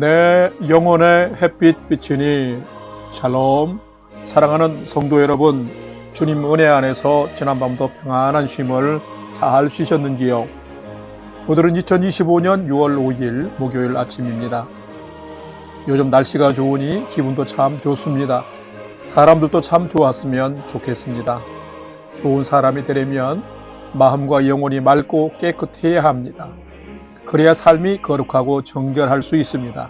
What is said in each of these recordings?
내 영혼의 햇빛 비치니 샬롬. 사랑하는 성도 여러분 주님 은혜 안에서 지난밤도 평안한 쉼을 잘 쉬셨는지요? 오늘은 2025년 6월 5일 목요일 아침입니다. 요즘 날씨가 좋으니 기분도 참 좋습니다. 사람들도 참 좋았으면 좋겠습니다. 좋은 사람이 되려면 마음과 영혼이 맑고 깨끗해야 합니다 그래야 삶이 거룩하고 정결할 수 있습니다.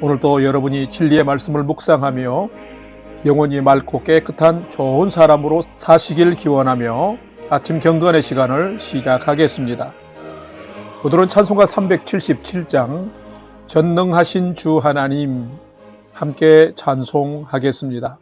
오늘도 여러분이 진리의 말씀을 묵상하며 영혼이 맑고 깨끗한 좋은 사람으로 사시길 기원하며 아침 경건의 시간을 시작하겠습니다. 오늘은 찬송가 377장 전능하신 주 하나님 함께 찬송하겠습니다.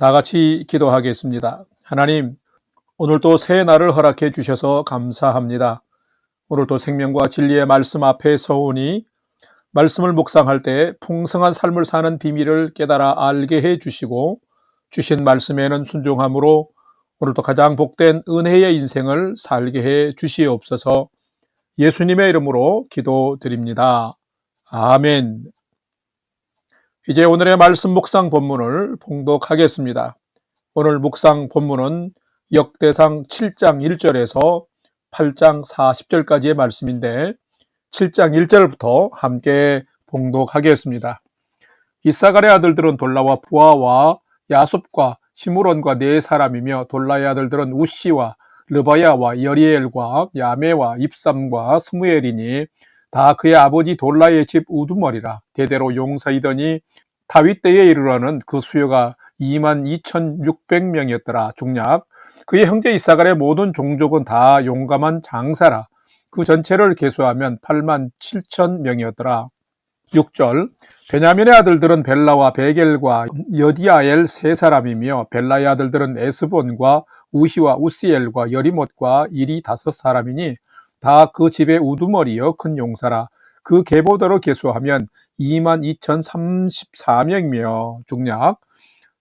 다 같이 기도하겠습니다. 하나님, 오늘도 새 날을 허락해 주셔서 감사합니다. 오늘도 생명과 진리의 말씀 앞에 서오니 말씀을 묵상할 때 풍성한 삶을 사는 비밀을 깨달아 알게 해 주시고 주신 말씀에는 순종함으로 오늘도 가장 복된 은혜의 인생을 살게 해 주시옵소서 예수님의 이름으로 기도드립니다. 아멘. 이제 오늘의 말씀 묵상 본문을 봉독하겠습니다. 오늘 묵상 본문은 역대상 7장 1절에서 8장 40절까지의 말씀인데 7장 1절부터 함께 봉독하겠습니다. 이사갈의 아들들은 돌라와 부하와 야곱과 시므론과 네 사람이며 돌라의 아들들은 우시와 르바야와 여리엘과 야메와 입삼과 스무엘이니 다 그의 아버지 돌라의 집 우두머리라. 대대로 용사이더니 다윗 때에 이르러는 그 수요가 2만 2,600명이었더라. 중략. 그의 형제 이사갈의 모든 종족은 다 용감한 장사라. 그 전체를 계수하면 8만 7천 명이었더라. 6절. 베냐민의 아들들은 벨라와 베겔과 여디아엘 세 사람이며 벨라의 아들들은 에스본과 우시와 우시엘과 여리못과 이리 다섯 사람이니 다 그 집의 우두머리여 큰 용사라. 그 계보대로 계수하면 2만 2,034명이며 중략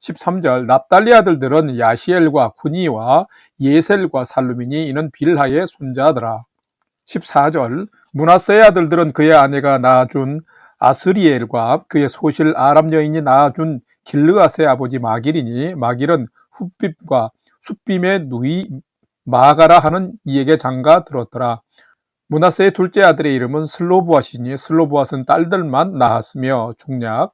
13절. 납달리 아들들은 야시엘과 구니와 예셀과 살루미니 이는 빌하의 손자더라. 14절. 문하세의 아들들은 그의 아내가 낳아준 아스리엘과 그의 소실 아람 여인이 낳아준 길르앗의 아버지 마길이니 마길은 훗빔과 숫빔의 누이 마가라 하는 이에게 장가 들었더라. 문하세의 둘째 아들의 이름은 슬로부앗이니 슬로부앗은 딸들만 낳았으며 중략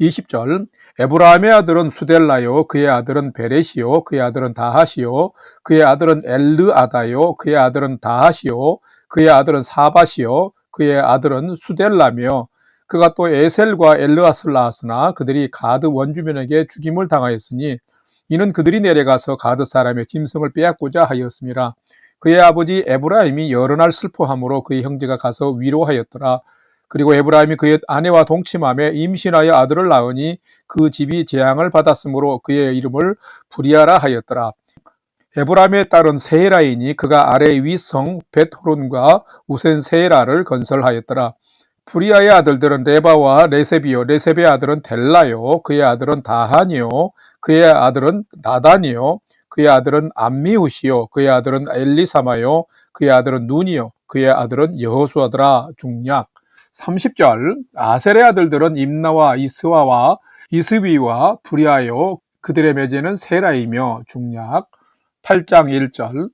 20절 에브라함의 아들은 수델라요 그의 아들은 베레시요 그의 아들은 다하시요 그의 아들은 엘르아다요 그의 아들은 다하시요 그의 아들은 사바시요 그의 아들은 수델라며 그가 또 에셀과 엘르아스를 낳았으나 그들이 가드 원주민에게 죽임을 당하였으니 이는 그들이 내려가서 가드 사람의 짐승을 빼앗고자 하였습니다. 그의 아버지 에브라임이 여러 날 슬퍼함으로 그의 형제가 가서 위로하였더라. 그리고 에브라임이 그의 아내와 동침함에 임신하여 아들을 낳으니 그 집이 재앙을 받았으므로 그의 이름을 부리아라 하였더라. 에브라임의 딸은 세라이니 그가 아래 위성 벳호론과 우센 세라를 건설하였더라. 부리아의 아들들은 레바와 레세비요 레세비의 아들은 델라요 그의 아들은 다하니요 그의 아들은 라다니요. 그의 아들은 암미우시요. 그의 아들은 엘리사마요. 그의 아들은 눈이요. 그의 아들은 여호수아더라 중략. 30절 아셀의 아들들은 임나와 이스와와 이스비와 부리아요 그들의 매제는 세라이며 중략. 8장 1절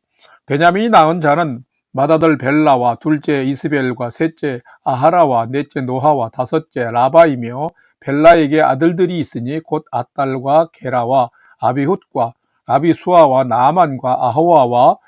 베냐민이 낳은 자는 맏아들 벨라와 둘째 이스벨과 셋째 아하라와 넷째 노하와 다섯째 라바이며 벨라에게 아들들이 있으니 곧 아딸과 게라와 아비훗과 아비수아와 나만과 아하와와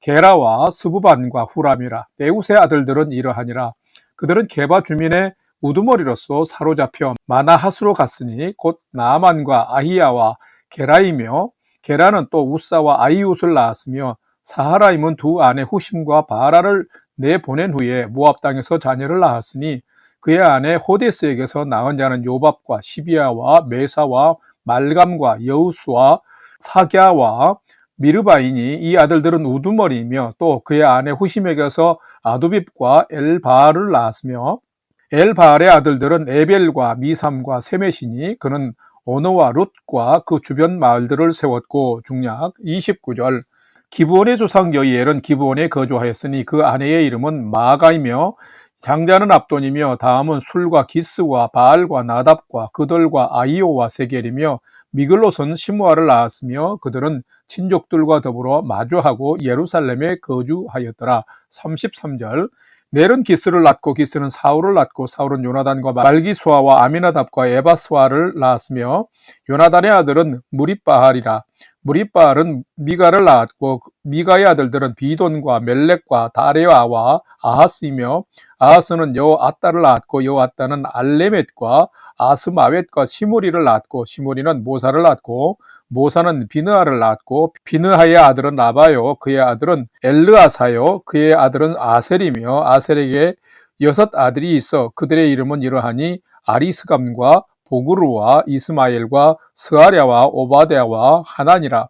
게라와 스부반과 후람이라. 네웃의 아들들은 이러하니라. 그들은 게바 주민의 우두머리로서 사로잡혀 마나하스로 갔으니 곧 나만과 아히야와 게라이며 게라는 또 우사와 아이웃을 낳았으며 사하라임은 두 아내 후심과 바라를 내보낸 후에 모압 땅에서 자녀를 낳았으니 그의 아내 호데스에게서 낳은 자는 요밥과 시비아와 메사와 말감과 여우수와 사갸와 미르바이니 이 아들들은 우두머리이며 또 그의 아내 후심에게서 아두빕과 엘바알을 낳았으며 엘바알의 아들들은 에벨과 미삼과 세메시니 그는 오노와 룻과 그 주변 마을들을 세웠고 중략 29절 기브온의 조상 여이엘은 기브온에 거주하였으니 그 아내의 이름은 마가이며 장자는 압돈이며 다음은 술과 기스와 바알과 나답과 그들과 아이오와 세겔이며 미글롯은 시므아를 낳았으며 그들은 친족들과 더불어 마주하고 예루살렘에 거주하였더라. 33절. 넬은 기스를 낳고 기스는 사울을 낳고 사울은 요나단과 말기수아와 아미나답과 에바스와를 낳았으며 요나단의 아들은 무리바할이라 무리바알은 미가를 낳았고 미가의 아들들은 비돈과 멜렉과 다레아와 아하스이며 아하스는 여아따를 낳았고 여아따는 알레멧과 아스마웻과 시무리를 낳았고 시무리는 모사를 낳았고 모사는 비느하를 낳았고 비느하의 아들은 라바요. 그의 아들은 엘르아사요. 그의 아들은 아셀이며 아셀에게 여섯 아들이 있어 그들의 이름은 이러하니 아리스감과 보그루와 이스마엘과 스아랴와 오바데아와 하나니라.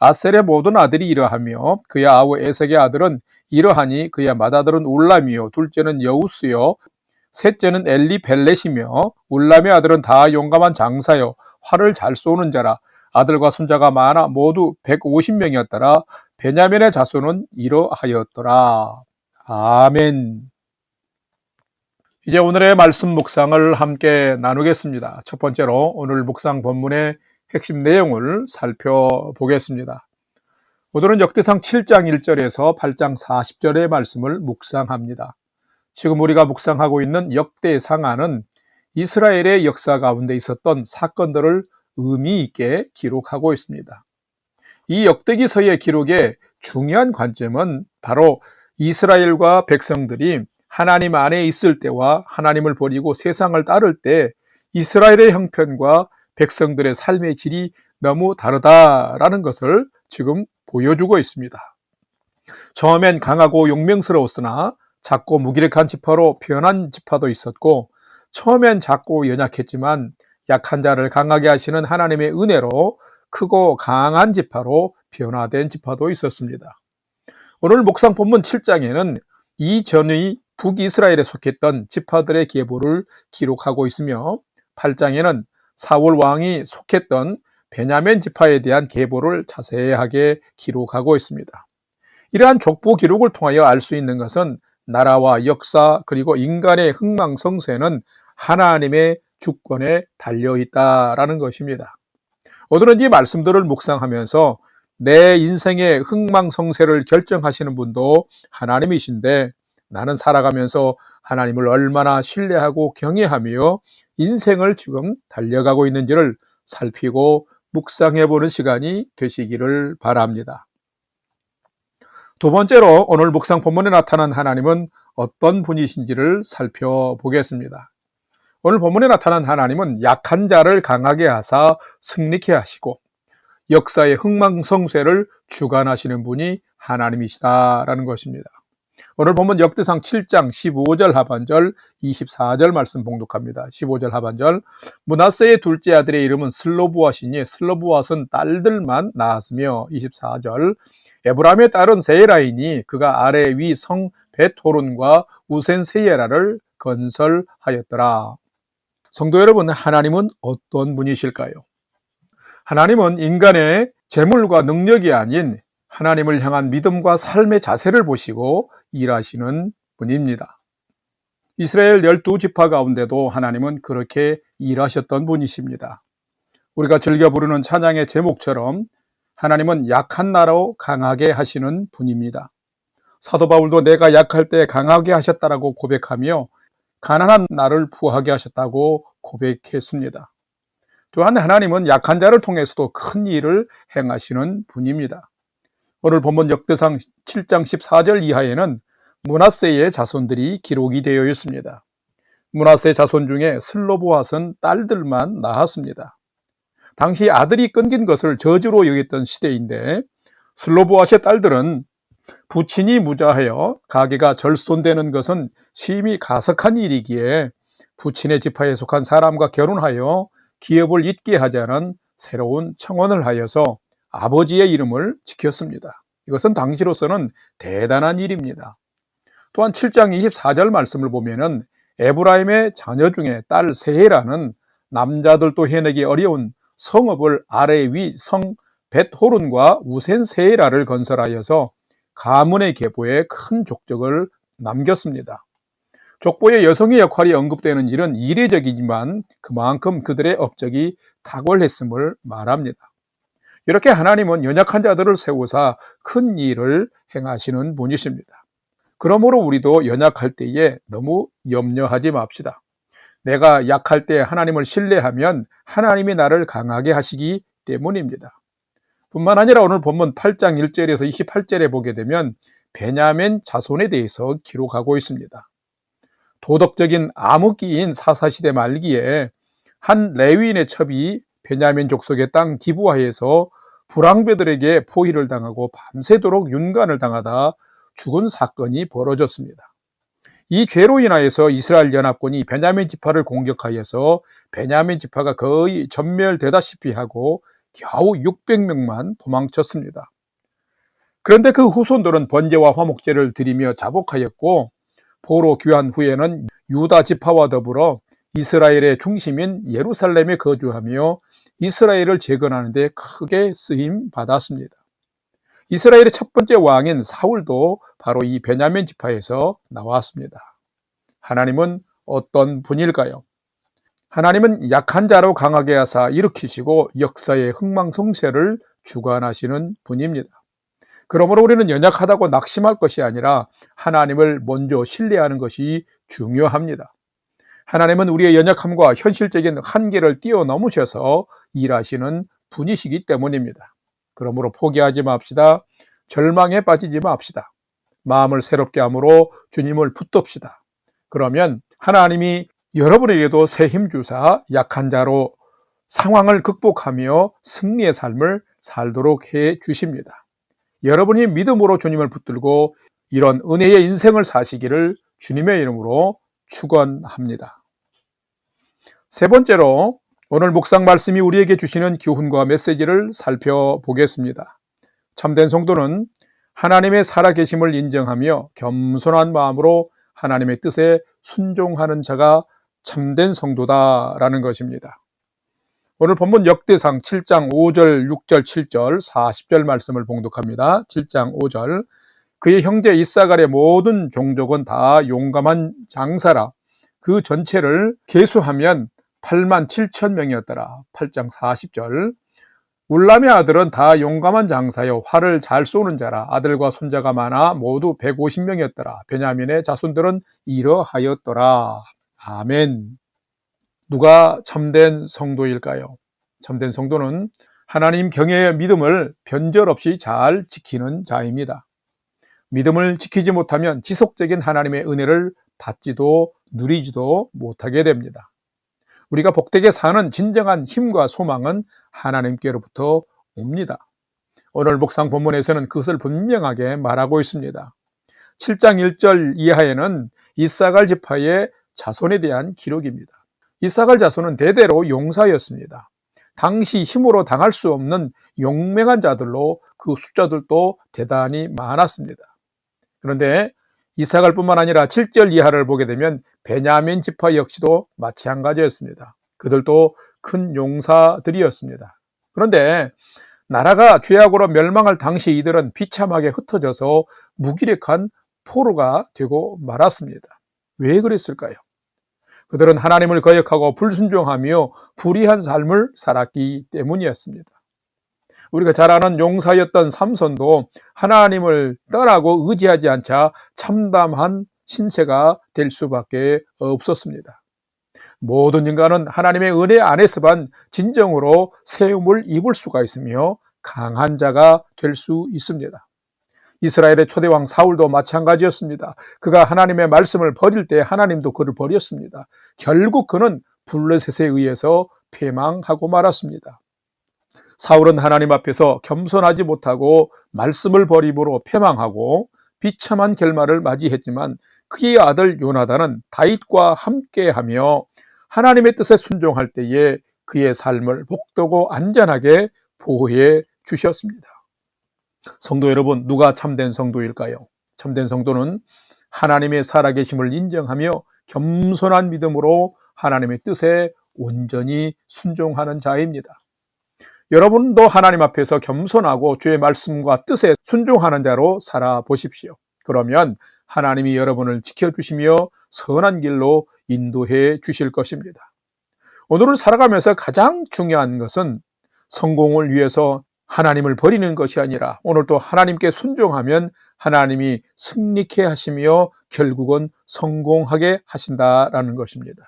아셀의 모든 아들이 이러하며 그의 아우 에색의 아들은 이러하니 그의 맏아들은 울람이요. 둘째는 여우스요. 셋째는 엘리 벨렛이며 울람의 아들은 다 용감한 장사요. 활을 잘 쏘는 자라. 아들과 손자가 많아 모두 150명이었더라. 베냐민의 자손은 이러하였더라. 아멘 이제 오늘의 말씀 묵상을 함께 나누겠습니다. 첫 번째로 오늘 묵상 본문의 핵심 내용을 살펴보겠습니다. 오늘은 역대상 7장 1절에서 8장 40절의 말씀을 묵상합니다. 지금 우리가 묵상하고 있는 역대상하는 이스라엘의 역사 가운데 있었던 사건들을 의미 있게 기록하고 있습니다. 이 역대기서의 기록의 중요한 관점은 바로 이스라엘과 백성들이 하나님 안에 있을 때와 하나님을 버리고 세상을 따를 때 이스라엘의 형편과 백성들의 삶의 질이 너무 다르다라는 것을 지금 보여주고 있습니다. 처음엔 강하고 용맹스러웠으나 작고 무기력한 지파로 변한 지파도 있었고 처음엔 작고 연약했지만 약한 자를 강하게 하시는 하나님의 은혜로 크고 강한 지파로 변화된 지파도 있었습니다. 오늘 목상 본문 7장에는 이전의 북이스라엘에 속했던 지파들의 계보를 기록하고 있으며 8장에는 사울 왕이 속했던 베냐멘 지파에 대한 계보를 자세하게 기록하고 있습니다. 이러한 족보 기록을 통하여 알 수 있는 것은 나라와 역사 그리고 인간의 흥망성쇠는 하나님의 주권에 달려 있다라는 것입니다. 오늘은 이 말씀들을 묵상하면서 내 인생의 흥망성쇠를 결정하시는 분도 하나님이신데 나는 살아가면서 하나님을 얼마나 신뢰하고 경외하며 인생을 지금 달려가고 있는지를 살피고 묵상해 보는 시간이 되시기를 바랍니다. 두 번째로 오늘 묵상 본문에 나타난 하나님은 어떤 분이신지를 살펴보겠습니다. 오늘 본문에 나타난 하나님은 약한 자를 강하게 하사 승리케 하시고 역사의 흥망성쇠를 주관하시는 분이 하나님이시다라는 것입니다. 오늘 본문 역대상 7장 15절 하반절 24절 말씀 봉독합니다. 15절 하반절 문하세의 둘째 아들의 이름은 슬로부앗이니 슬로부앗은 딸들만 낳았으며 24절 에브람의 딸은 세라이니 그가 아래 위 성 베토론과 우센 세예라를 건설하였더라. 성도 여러분, 하나님은 어떤 분이실까요? 하나님은 인간의 재물과 능력이 아닌 하나님을 향한 믿음과 삶의 자세를 보시고 일하시는 분입니다. 이스라엘 열두 지파 가운데도 하나님은 그렇게 일하셨던 분이십니다. 우리가 즐겨 부르는 찬양의 제목처럼 하나님은 약한 나로 강하게 하시는 분입니다. 사도 바울도 내가 약할 때 강하게 하셨다라고 고백하며 가난한 나를 부하게 하셨다고 고백했습니다. 또한 하나님은 약한 자를 통해서도 큰 일을 행하시는 분입니다. 오늘 본문 역대상 7장 14절 이하에는 문하세의 자손들이 기록이 되어 있습니다. 문하세 자손 중에 슬로보앗은 딸들만 낳았습니다. 당시 아들이 끊긴 것을 저주로 여겼던 시대인데 슬로보앗의 딸들은 부친이 무자하여 가게가 절손되는 것은 심히 가석한 일이기에 부친의 지파에 속한 사람과 결혼하여 기업을 잇게 하자는 새로운 청원을 하여서 아버지의 이름을 지켰습니다. 이것은 당시로서는 대단한 일입니다. 또한 7장 24절 말씀을 보면은 에브라임의 자녀 중에 딸 세헤라는 남자들도 해내기 어려운 성읍을 아래 위 성 벳호른과 우센 세헤라를 건설하여서 가문의 계보에 큰 족적을 남겼습니다. 족보의 여성의 역할이 언급되는 일은 이례적이지만 그만큼 그들의 업적이 탁월했음을 말합니다. 이렇게 하나님은 연약한 자들을 세우사 큰 일을 행하시는 분이십니다. 그러므로 우리도 연약할 때에 너무 염려하지 맙시다. 내가 약할 때 하나님을 신뢰하면 하나님이 나를 강하게 하시기 때문입니다. 뿐만 아니라 오늘 본문 8장 1절에서 28절에 보게 되면 베냐멘 자손에 대해서 기록하고 있습니다. 도덕적인 암흑기인 사사시대 말기에 한 레위인의 첩이 베냐민 족속의 땅 기부하에서 불황배들에게 포위를 당하고 밤새도록 윤간을 당하다 죽은 사건이 벌어졌습니다. 이 죄로 인하여서 이스라엘 연합군이 베냐민 지파를 공격하여서 베냐민 지파가 거의 전멸되다시피 하고 겨우 600명만 도망쳤습니다. 그런데 그 후손들은 번제와 화목제를 드리며 자복하였고 포로 귀환 후에는 유다 지파와 더불어 이스라엘의 중심인 예루살렘에 거주하며 이스라엘을 재건하는 데 크게 쓰임 받았습니다. 이스라엘의 첫 번째 왕인 사울도 바로 이 베냐민 지파에서 나왔습니다. 하나님은 어떤 분일까요? 하나님은 약한 자로 강하게 하사 일으키시고 역사의 흥망성쇠를 주관하시는 분입니다. 그러므로 우리는 연약하다고 낙심할 것이 아니라 하나님을 먼저 신뢰하는 것이 중요합니다. 하나님은 우리의 연약함과 현실적인 한계를 뛰어넘으셔서 일하시는 분이시기 때문입니다. 그러므로 포기하지 맙시다. 절망에 빠지지 맙시다. 마음을 새롭게 함으로 주님을 붙듭시다. 그러면 하나님이 여러분에게도 새 힘 주사 약한 자로 상황을 극복하며 승리의 삶을 살도록 해 주십니다. 여러분이 믿음으로 주님을 붙들고 이런 은혜의 인생을 사시기를 주님의 이름으로 축원합니다. 세 번째로 오늘 묵상 말씀이 우리에게 주시는 교훈과 메시지를 살펴보겠습니다. 참된 성도는 하나님의 살아계심을 인정하며 겸손한 마음으로 하나님의 뜻에 순종하는 자가 참된 성도다라는 것입니다. 오늘 본문 역대상 7장 5절, 6절, 7절, 40절 말씀을 봉독합니다. 7장 5절. 그의 형제 이사갈의 모든 종족은 다 용감한 장사라. 그 전체를 계수하면 8만 7천 명이었더라. 8장 40절. 울람의 아들은 다 용감한 장사여 활을 잘 쏘는 자라 아들과 손자가 많아 모두 150명이었더라. 베냐민의 자손들은 이러하였더라. 아멘. 누가 참된 성도일까요? 참된 성도는 하나님 경외의 믿음을 변절 없이 잘 지키는 자입니다. 믿음을 지키지 못하면 지속적인 하나님의 은혜를 받지도 누리지도 못하게 됩니다. 우리가 복되게 사는 진정한 힘과 소망은 하나님께로부터 옵니다. 오늘 묵상 본문에서는 그것을 분명하게 말하고 있습니다. 7장 1절 이하에는 이사갈 지파의 자손에 대한 기록입니다. 이사갈 자손은 대대로 용사였습니다. 당시 힘으로 당할 수 없는 용맹한 자들로 그 숫자들도 대단히 많았습니다. 그런데 이사갈 뿐만 아니라 7절 이하를 보게 되면 베냐민 지파 역시도 마찬가지였습니다. 그들도 큰 용사들이었습니다. 그런데 나라가 죄악으로 멸망할 당시 이들은 비참하게 흩어져서 무기력한 포로가 되고 말았습니다. 왜 그랬을까요? 그들은 하나님을 거역하고 불순종하며 불의한 삶을 살았기 때문이었습니다. 우리가 잘 아는 용사였던 삼손도 하나님을 떠나고 의지하지 않자 참담한 신세가 될 수밖에 없었습니다. 모든 인간은 하나님의 은혜 안에서만 진정으로 세움을 입을 수가 있으며 강한 자가 될 수 있습니다. 이스라엘의 초대왕 사울도 마찬가지였습니다. 그가 하나님의 말씀을 버릴 때 하나님도 그를 버렸습니다. 결국 그는 블레셋에 의해서 패망하고 말았습니다. 사울은 하나님 앞에서 겸손하지 못하고 말씀을 버림으로 패망하고 비참한 결말을 맞이했지만 그의 아들 요나단은 다윗과 함께하며 하나님의 뜻에 순종할 때에 그의 삶을 복되고 안전하게 보호해 주셨습니다. 성도 여러분, 누가 참된 성도일까요? 참된 성도는 하나님의 살아계심을 인정하며 겸손한 믿음으로 하나님의 뜻에 온전히 순종하는 자입니다. 여러분도 하나님 앞에서 겸손하고 주의 말씀과 뜻에 순종하는 자로 살아보십시오. 그러면 하나님이 여러분을 지켜주시며 선한 길로 인도해 주실 것입니다. 오늘을 살아가면서 가장 중요한 것은 성공을 위해서 하나님을 버리는 것이 아니라 오늘도 하나님께 순종하면 하나님이 승리케 하시며 결국은 성공하게 하신다라는 것입니다.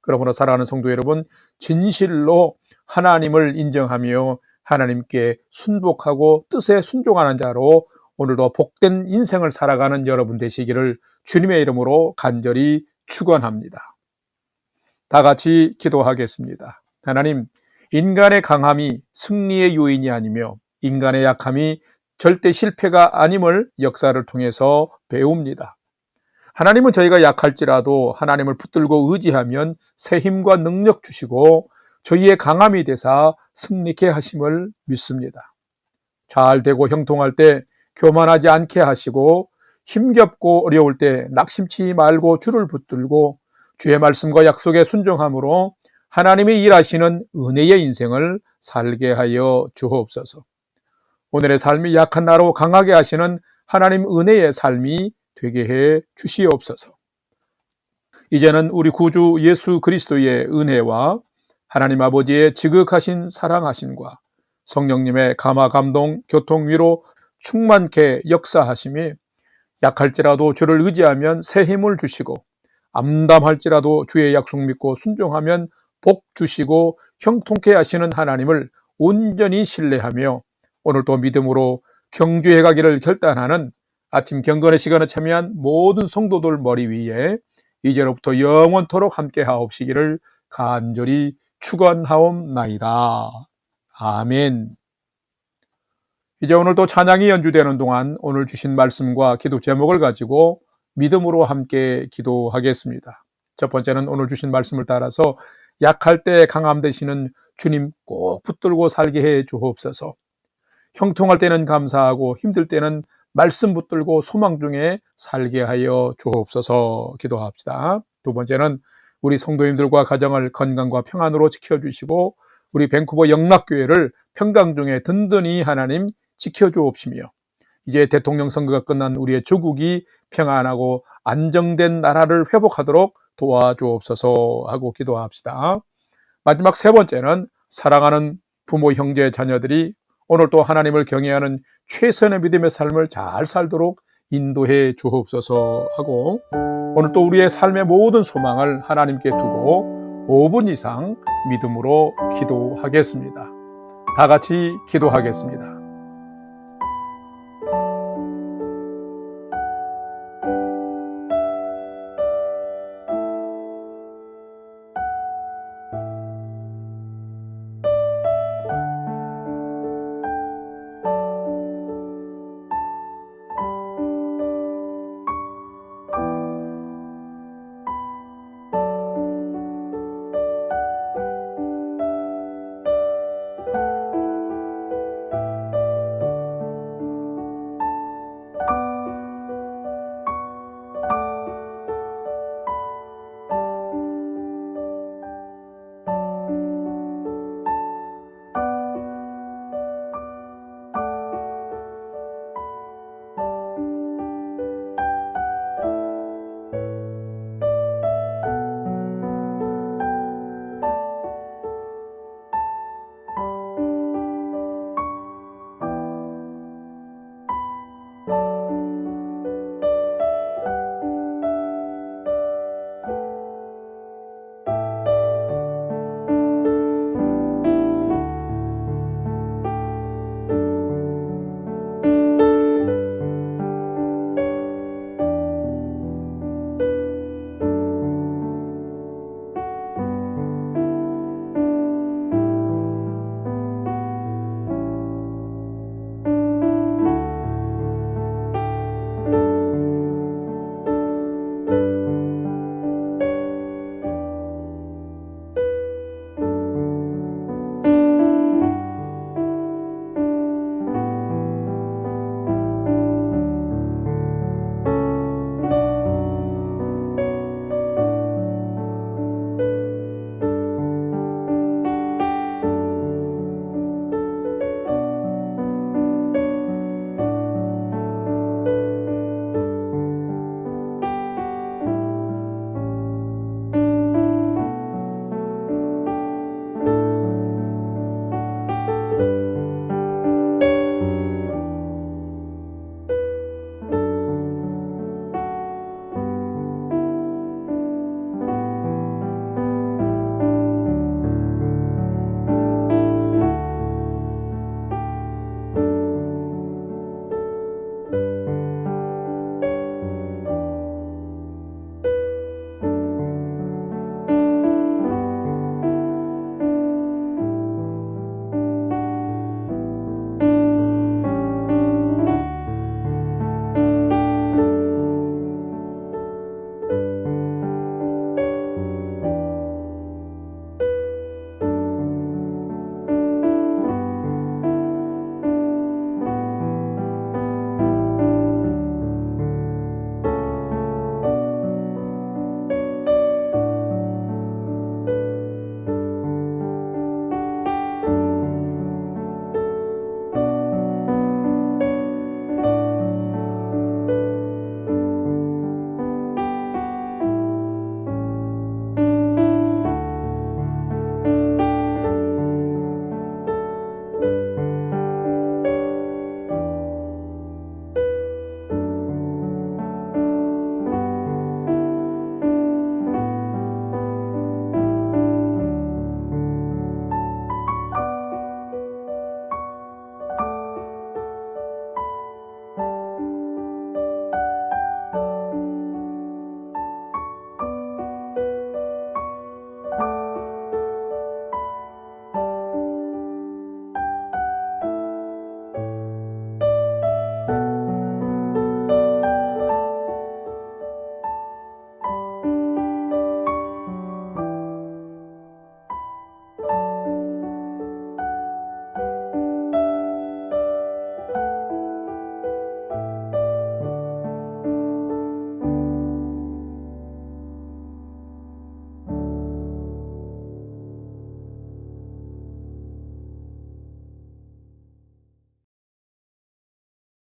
그러므로 사랑하는 성도 여러분, 진실로 하나님을 인정하며 하나님께 순복하고 뜻에 순종하는 자로 오늘도 복된 인생을 살아가는 여러분 되시기를 주님의 이름으로 간절히 축원합니다. 다 같이 기도하겠습니다. 하나님, 인간의 강함이 승리의 요인이 아니며 인간의 약함이 절대 실패가 아님을 역사를 통해서 배웁니다. 하나님은 저희가 약할지라도 하나님을 붙들고 의지하면 새 힘과 능력 주시고 저희의 강함이 되사 승리케 하심을 믿습니다. 잘 되고 형통할 때 교만하지 않게 하시고 힘겹고 어려울 때 낙심치 말고 주를 붙들고 주의 말씀과 약속에 순종함으로 하나님이 일하시는 은혜의 인생을 살게 하여 주옵소서. 오늘의 삶이 약한 나로 강하게 하시는 하나님 은혜의 삶이 되게 해 주시옵소서. 이제는 우리 구주 예수 그리스도의 은혜와 하나님 아버지의 지극하신 사랑하심과 성령님의 감화 감동 교통 위로 충만케 역사하심이 약할지라도 주를 의지하면 새 힘을 주시고 암담할지라도 주의 약속 믿고 순종하면 복 주시고 형통케 하시는 하나님을 온전히 신뢰하며 오늘도 믿음으로 경주해 가기를 결단하는 아침 경건의 시간에 참여한 모든 성도들 머리 위에 이제로부터 영원토록 함께 하옵시기를 간절히 축원하옵나이다. 아멘. 이제 오늘도 찬양이 연주되는 동안 오늘 주신 말씀과 기도 제목을 가지고 믿음으로 함께 기도하겠습니다. 첫 번째는 오늘 주신 말씀을 따라서 약할 때 강함 되시는 주님 꼭 붙들고 살게 해 주옵소서. 형통할 때는 감사하고 힘들 때는 말씀 붙들고 소망 중에 살게 하여 주옵소서 기도합시다. 두 번째는 우리 성도님들과 가정을 건강과 평안으로 지켜주시고 우리 밴쿠버 영락교회를 평강 중에 든든히 하나님 지켜주옵시며 이제 대통령 선거가 끝난 우리의 조국이 평안하고 안정된 나라를 회복하도록 도와주옵소서 하고 기도합시다. 마지막 세 번째는 사랑하는 부모, 형제, 자녀들이 오늘 또 하나님을 경외하는 최선의 믿음의 삶을 잘 살도록 인도해 주옵소서 하고 오늘 또 우리의 삶의 모든 소망을 하나님께 두고 5분 이상 믿음으로 기도하겠습니다. 다 같이 기도하겠습니다.